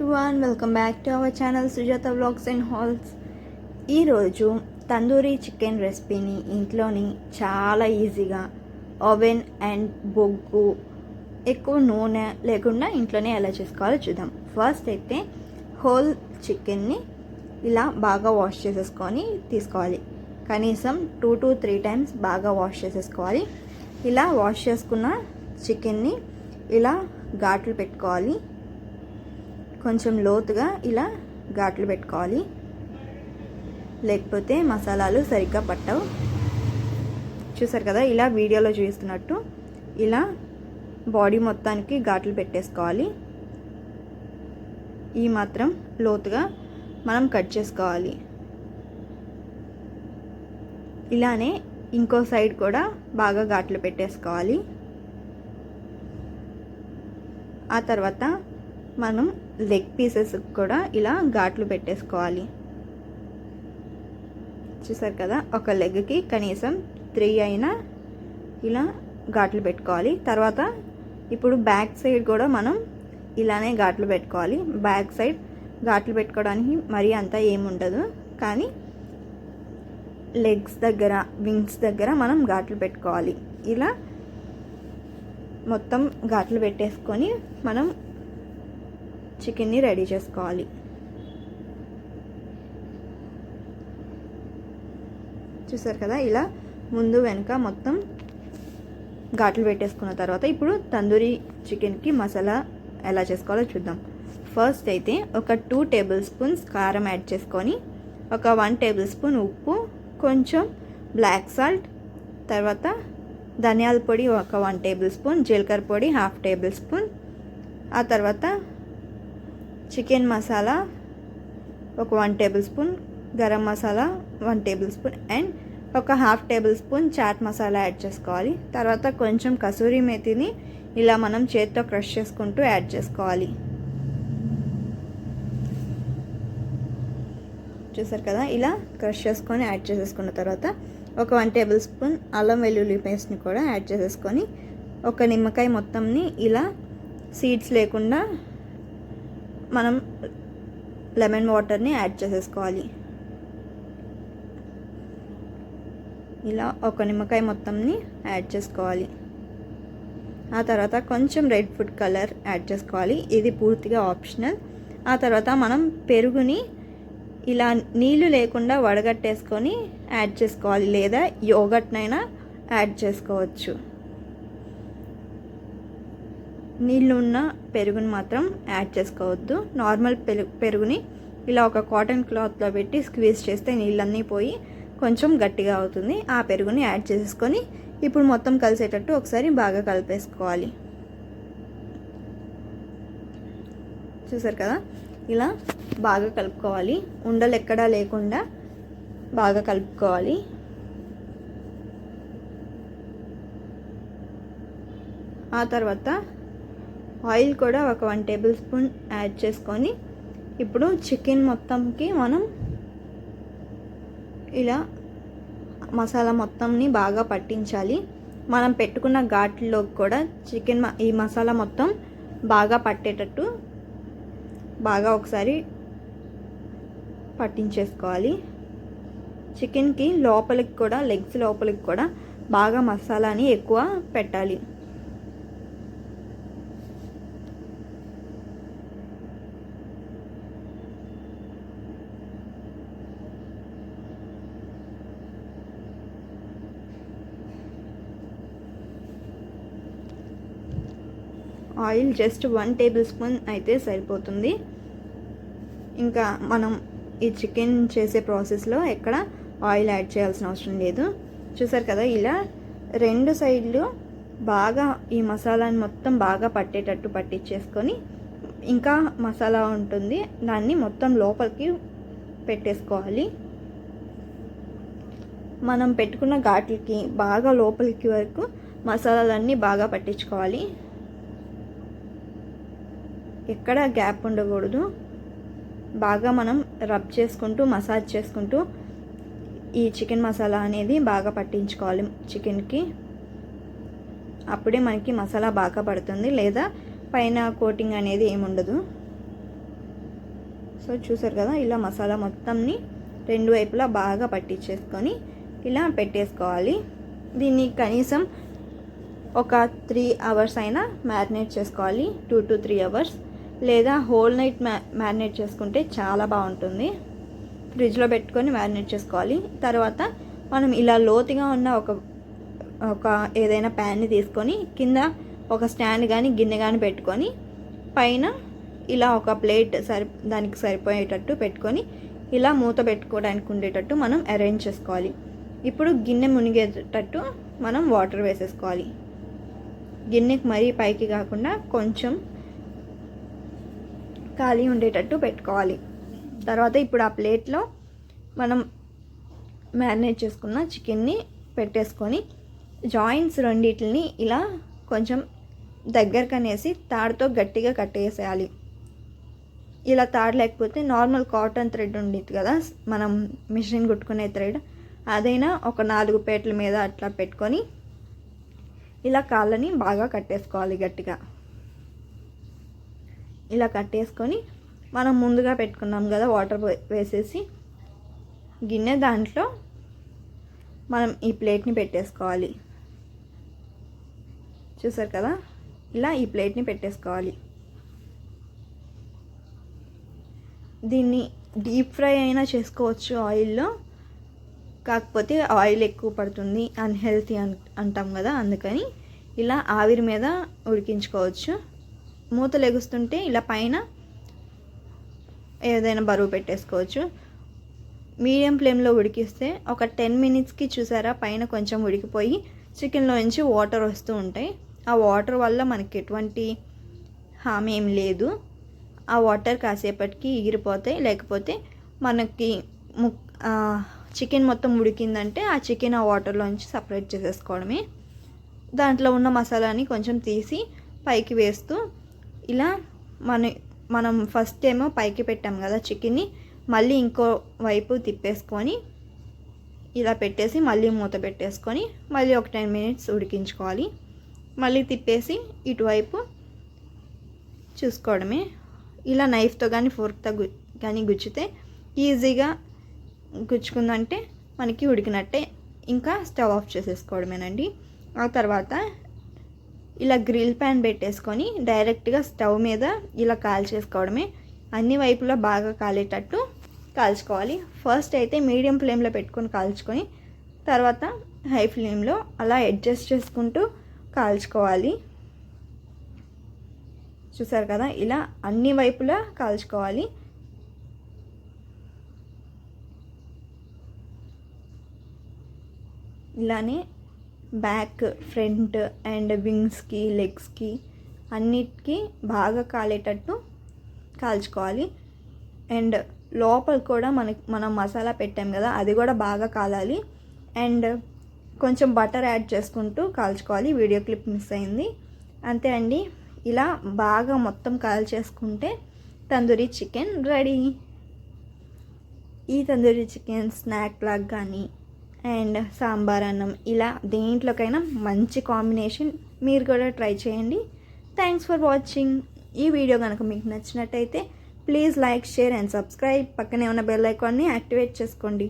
Everyone welcome back to our channel Sujatha blogs and halls ఈరోజు tandoori chicken రెసిపీని ఇంట్లోని చాలా ఈజీగా ఓవెన్ అండ్ బొగ్గు ఎక్కువ నూనె లేకుండా ఇంట్లోనే ఎలా చేసుకోవాలో చూద్దాం. ఫస్ట్ అయితే హోల్ చికెన్ని ఇలా బాగా వాష్ చేసేసుకొని తీసుకోవాలి. కనీసం టూ టు త్రీ టైమ్స్ బాగా వాష్ చేసేసుకోవాలి. ఇలా వాష్ చేసుకున్న చికెన్ని ఇలా ఘాట్లు పెట్టుకోవాలి. కొంచెం లోతుగా ఇలా ఘాట్లు పెట్టుకోవాలి. లేకపోతే మసాలాలు సరిగ్గా పట్టవు. చూసారు కదా ఇలా వీడియోలో చూస్తున్నట్టు ఇలా బాడీ మొత్తానికి ఘాట్లు పెట్టేసుకోవాలి. ఈ మాత్రం లోతుగా మనం కట్ చేసుకోవాలి. ఇలానే ఇంకో సైడ్ కూడా బాగా ఘాట్లు పెట్టేసుకోవాలి. ఆ తర్వాత మనం లెగ్ పీసెస్ కూడా ఇలా ఘాట్లు పెట్టేసుకోవాలి. చూసారు కదా ఒక లెగ్కి కనీసం త్రీ అయినా ఇలా ఘాట్లు పెట్టుకోవాలి. తర్వాత ఇప్పుడు బ్యాక్ సైడ్ కూడా మనం ఇలానే ఘాట్లు పెట్టుకోవాలి. బ్యాక్ సైడ్ ఘాట్లు పెట్టుకోవడానికి మరీ అంతా ఏముండదు కానీ లెగ్స్ దగ్గర వింగ్స్ దగ్గర మనం ఘాట్లు పెట్టుకోవాలి. ఇలా మొత్తం ఘాట్లు పెట్టేసుకొని మనం చికెన్ని రెడీ చేసుకోవాలి. చూసారు కదా? ఇలా ముందు వెనుక మొత్తం ఘాట్లు పెట్టేసుకున్న తర్వాత ఇప్పుడు తందూరి చికెన్కి మసాలా ఎలా చేసుకోవాలో చూద్దాం. ఫస్ట్ అయితే ఒక టూ టేబుల్ స్పూన్స్ కారం యాడ్ చేసుకొని ఒక వన్ టేబుల్ స్పూన్ ఉప్పు కొంచెం బ్లాక్ సాల్ట్ తర్వాత ధనియాల పొడి ఒక వన్ టేబుల్ స్పూన్ జీలకర్ర పొడి హాఫ్ టేబుల్ స్పూన్ ఆ తర్వాత చికెన్ మసాలా ఒక one tablespoon garam masala one tablespoon and ఒక half tablespoon chaat masala add చేసుకోవాలి. తర్వాత కొంచెం కసూరి మేతిని ఇలా మనం చేత్తో క్రష్ చేసుకుంటూ యాడ్ చేసుకోవాలి. చూసారు కదా? ఇలా క్రష్ చేసుకొని యాడ్ చేసేసుకున్న తర్వాత ఒక వన్ టేబుల్ స్పూన్ అల్లం వెల్లుల్లి పేస్ట్ని కూడా యాడ్ చేసేసుకొని ఒక నిమ్మకాయ మొత్తంని ఇలా సీడ్స్ లేకుండా మనం లెమన్ వాటర్ని యాడ్ చేసేసుకోవాలి. ఇలా ఒక నిమ్మకాయ మొత్తంని యాడ్ చేసుకోవాలి. ఆ తర్వాత కొంచెం రెడ్ ఫుడ్ కలర్ యాడ్ చేసుకోవాలి. ఇది పూర్తిగా ఆప్షనల్. ఆ తర్వాత మనం పెరుగుని ఇలా నీళ్ళు లేకుండా వడగట్టేసుకొని యాడ్ చేసుకోవాలి. లేదా యోగట్నైనా యాడ్ చేసుకోవచ్చు. నీళ్ళు ఉన్న పెరుగుని మాత్రం యాడ్ చేసుకోవద్దు. నార్మల్ పెరుగు పెరుగుని ఇలా ఒక కాటన్ క్లాత్లో పెట్టి స్క్వీజ్ చేస్తే నీళ్ళన్నీ పోయి కొంచెం గట్టిగా అవుతుంది. ఆ పెరుగుని యాడ్ చేసుకొని ఇప్పుడు మొత్తం కలిసేటట్టు ఒకసారి బాగా కలిపేసుకోవాలి. చూసారు కదా? ఇలా బాగా కలుపుకోవాలి. ఉండలు ఎక్కడా లేకుండా బాగా కలుపుకోవాలి. ఆ తర్వాత ఆయిల్ కూడా ఒక వన్ టేబుల్ స్పూన్ యాడ్ చేసుకొని ఇప్పుడు చికెన్ మొత్తంకి మనం ఇలా మసాలా మొత్తంని బాగా పట్టించాలి. మనం పెట్టుకున్న ఘాట్లో కూడా చికెన్ ఈ మసాలా మొత్తం బాగా పట్టేటట్టు బాగా ఒకసారి పట్టించేసుకోవాలి. చికెన్కి లోపలికి కూడా లెగ్స్ లోపలికి కూడా బాగా మసాలాని ఎక్కువ పెట్టాలి. Oil just one tablespoon అయితే సరిపోతుంది. ఇంకా మనం ఈ చికెన్ చేసే ప్రాసెస్లో ఎక్కడ ఆయిల్ యాడ్ చేయాల్సిన అవసరం లేదు. చూసారు కదా ఇలా రెండు సైడ్లు బాగా ఈ మసాలాని మొత్తం బాగా పట్టేటట్టు పట్టించేసుకొని ఇంకా మసాలా ఉంటుంది దాన్ని మొత్తం లోపలికి పెట్టేసుకోవాలి. మనం పెట్టుకున్న ఘాట్లకి బాగా లోపలికి వరకు మసాలాలన్నీ బాగా పట్టించుకోవాలి. ఎక్కడ గ్యాప్ ఉండకూడదు. బాగా మనం రబ్ చేసుకుంటూ మసాజ్ చేసుకుంటూ ఈ చికెన్ మసాలా అనేది బాగా పట్టించుకోవాలి చికెన్కి. అప్పుడే మనకి మసాలా బాగా పడుతుంది. లేదా పైన కోటింగ్ అనేది ఏముండదు సో చూసారు కదా ఇలా మసాలా మొత్తంని రెండు వైపులా బాగా పట్టించేసుకొని ఇలా పెట్టేసుకోవాలి. దీన్ని కనీసం ఒక త్రీ అవర్స్ అయినా మ్యారినేట్ చేసుకోవాలి. Two to three hours. లేదా హోల్ నైట్ మ్యా మ్యారినేట్ చేసుకుంటే చాలా బాగుంటుంది. ఫ్రిడ్జ్లో పెట్టుకొని మ్యారినేట్ చేసుకోవాలి. తర్వాత మనం ఇలా లోతుగా ఉన్న ఒక ఒక ఏదైనా ప్యాన్ని తీసుకొని కింద ఒక స్టాండ్ కానీ గిన్నె కానీ పెట్టుకొని పైన ఇలా ఒక ప్లేట్ సరి దానికి సరిపోయేటట్టు పెట్టుకొని ఇలా మూత పెట్టుకోవడానికి ఉండేటట్టు మనం అరేంజ్ చేసుకోవాలి. ఇప్పుడు గిన్నె మునిగేటట్టు మనం వాటర్ వేసేసుకోవాలి. గిన్నెకి మరీ పైకి కాకుండా కొంచెం ఖాళీ ఉండేటట్టు పెట్టుకోవాలి. తర్వాత ఇప్పుడు ఆ ప్లేట్లో మనం మ్యారినేట్ చేసుకున్న చికెన్ని పెట్టేసుకొని జాయింట్స్ రెండిటిని ఇలా కొంచెం దగ్గరకనేసి తాడుతో గట్టిగా కట్టేసేయాలి. ఇలా తాడు లేకపోతే నార్మల్ కాటన్ థ్రెడ్ ఉండేది కదా మనం మిషన్ కుట్టుకునే థ్రెడ్ అదైనా ఒక నాలుగు పేట్ల మీద అట్లా పెట్టుకొని ఇలా కాళ్ళని బాగా కట్టేసుకోవాలి గట్టిగా. ఇలా కట్టేసుకొని మనం ముందుగా పెట్టుకున్నాం కదా వాటర్ వేసేసి గిన్నె దాంట్లో మనం ఈ ప్లేట్ని పెట్టేసుకోవాలి. చూసారు కదా? ఇలా ఈ ప్లేట్ని పెట్టేసుకోవాలి. దీన్ని డీప్ ఫ్రై అయినా చేసుకోవచ్చు ఆయిల్లో. కాకపోతే ఆయిల్ ఎక్కువ పడుతుంది అన్హెల్తీ అంటాం కదా అందుకని. ఇలా ఆవిరి మీద ఉడికించుకోవచ్చు. మూత లెగుస్తుంటే ఇలా పైన ఏదైనా బరువు పెట్టేసుకోవచ్చు. మీడియం ఫ్లేమ్లో ఉడికిస్తే ఒక టెన్ మినిట్స్కి చూసారా? పైన కొంచెం ఉడికిపోయి చికెన్లో నుంచి వాటర్ వస్తూ ఉంటాయి. ఆ వాటర్ వల్ల మనకి ఎటువంటి హామీ ఏం లేదు. ఆ వాటర్ కాసేపటికి ఎగిరిపోతాయి లేకపోతే మనకి ముక్ చికెన్ మొత్తం ఉడికిందంటే ఆ చికెన్ ఆ వాటర్లోంచి సపరేట్ చేసేసుకోవడమే. దాంట్లో ఉన్న మసాలాని కొంచెం తీసి పైకి వేస్తూ ఇలా మన మనం ఫస్ట్ ఏమో పైకి పెట్టాం కదా చికెన్ని మళ్ళీ ఇంకో వైపు తిప్పేసుకొని ఇలా పెట్టేసి మళ్ళీ మూత పెట్టేసుకొని మళ్ళీ ఒక టెన్ మినిట్స్ ఉడికించుకోవాలి. మళ్ళీ తిప్పేసి ఇటువైపు చూసుకోవడమే. ఇలా నైఫ్తో కానీ ఫోర్క్తో గు కానీ గుచ్చితే ఈజీగా గుచ్చుకుందంటే మనకి ఉడికినట్టే. ఇంకా స్టవ్ ఆఫ్ చేసేసుకోవడమేనండి. ఆ తర్వాత ఇలా గ్రిల్ ప్యాన్ పెట్టేసుకొని డైరెక్ట్గా స్టవ్ మీద ఇలా కాల్చేసుకోవడమే. అన్ని వైపులా బాగా కాలేటట్టు కాల్చుకోవాలి. ఫస్ట్ అయితే మీడియం ఫ్లేమ్లో పెట్టుకొని కాల్చుకొని తర్వాత హై ఫ్లేమ్లో అలా అడ్జస్ట్ చేసుకుంటూ కాల్చుకోవాలి. చూసారు కదా? ఇలా అన్ని వైపులా కాల్చుకోవాలి. ఇలానే బ్యాక్ ఫ్రంట్ అండ్ వింగ్స్కి లెగ్స్కి అన్నిటికీ బాగా కాలేటట్టు కాల్చుకోవాలి. అండ్ లోపల కూడా మనకి మనం మసాలా పెట్టాం కదా అది కూడా బాగా కాలాలి. అండ్ కొంచెం బటర్ యాడ్ చేసుకుంటూ కాల్చుకోవాలి. వీడియో క్లిప్ మిస్ అయింది. అంతే అండి. ఇలా బాగా మొత్తం కాల్చేసుకుంటే తందూరి చికెన్ రెడీ. ఈ తందూరి చికెన్ స్నాక్ లాగా కానీ అండ్ సాంబార్ అన్నం. ఇలా దేంట్లోకైనా మంచి కాంబినేషన్ మీరు కూడా ట్రై చేయండి. థ్యాంక్స్ ఫర్ వాచింగ్ ఈ వీడియో కనుక మీకు నచ్చినట్టయితే please like share and subscribe పక్కనే ఉన్న బెల్ ఐకాన్ని యాక్టివేట్ చేసుకోండి.